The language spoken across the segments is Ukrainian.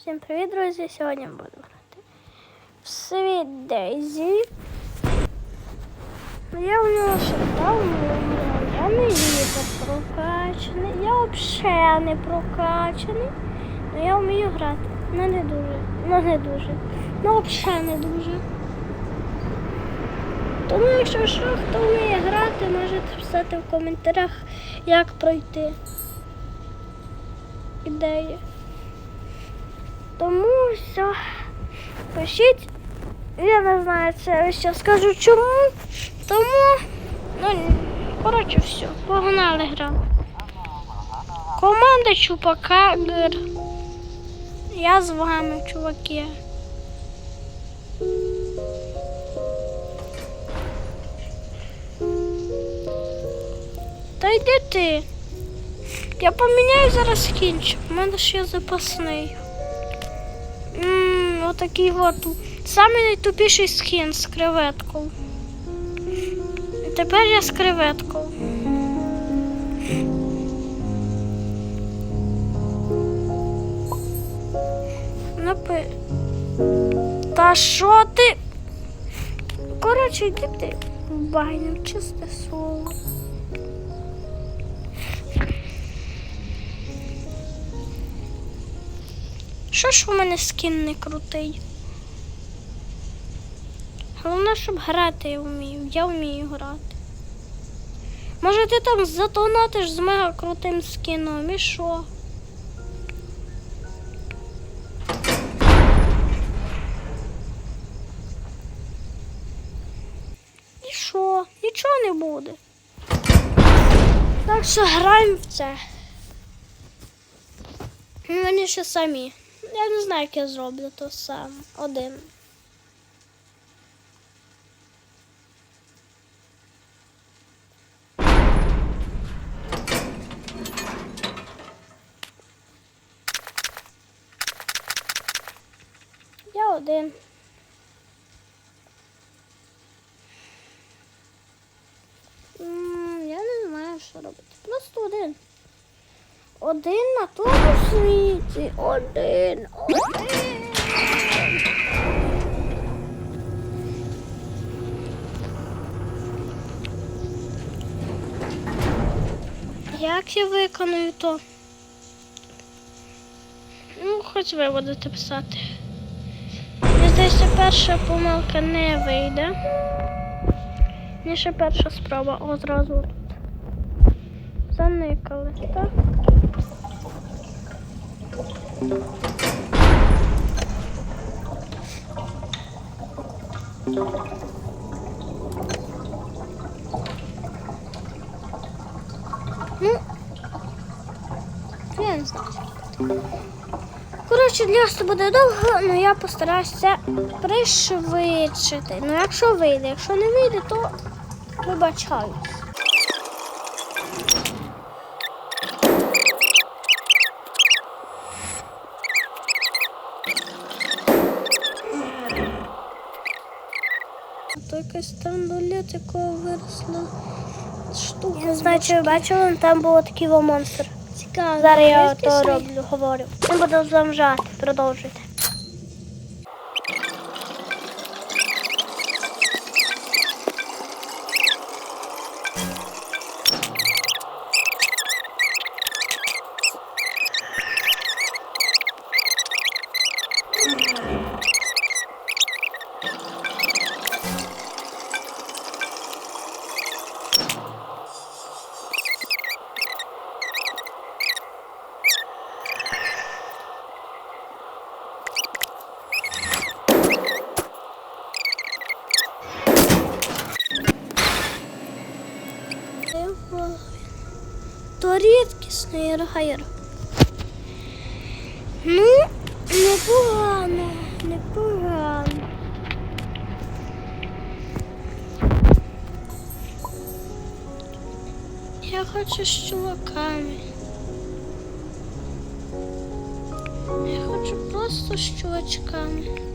Всім привіт, друзі! Сьогодні буду грати в світ Дейзі. Я у нього ще я не вітер прокачаний, я взагалі не прокачаний. Ну я вмію грати. Ну не дуже. Ну не дуже. Ну взагалі не дуже. Тому якщо що, хто вміє грати, можете писати в коментарях, як пройти. Ідея. Тому все. Пишіть. Я не знаю, це ще скажу чому. Тому, ну, коротше, все. Погнали гра. Команда Чупака. Я з вами, чуваки. Та йди ти. Я поміняю зараз скінчик. У мене ще запасний. Ммм, отакий от. Самий найтупіший скін з креветкою. І тепер я з креветкою. Напи... Та що ти? Коротше, йди ти в баню, чисте слово. Що ж у мене скін не крутий? Головне, щоб грати я вмію. Я вмію грати. Може ти там затонатиш з мега крутим скіном і що? І що? Нічого не буде. Так що граємо в це. Ну, Вони ще самі. Я не знаю, як я зроблю то сам. Один. Я один. М, Я не знаю, що робити. Просто один. Один на тому світі. Один. Один. Як я виконую то? Ну, хоч ви будете писати. Мені здається, перша помилка не вийде. Мені ще перша спроба. О, зразу тут. Заникали, так? Ну, я не знаю. Коротше, для вас це буде довго, але я постараюся пришвидшити. Ну, якщо вийде, якщо не вийде, то вибачаюсь. То якась там доля якого виросла штука. Я знаю, ви бачили, там був такий монстр. Цікаво. Зараз я то роблю, говорю. Не буду замжати, продовжуйте. То рідкісний райр. Ну, непогано, непогано. Я хочу з чуваками. Я хочу просто з чувачками.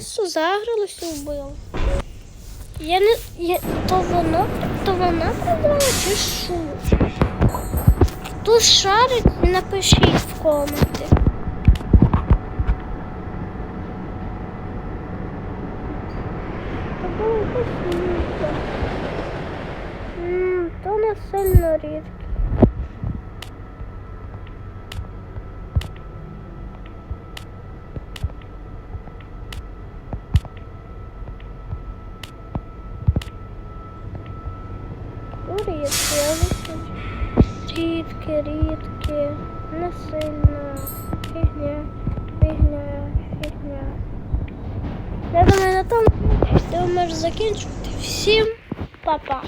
Просто загралося вбило. Я не. Я, то воно, то вона прибрала чи що? Хто шарить, напишіть в коменти. Якось То не сильно рідко. Рідке, рідке, рідке, не сильно. Фігня, фігня, фігня. Я думаю, на тому ти можеш закінчувати. Всім па-па.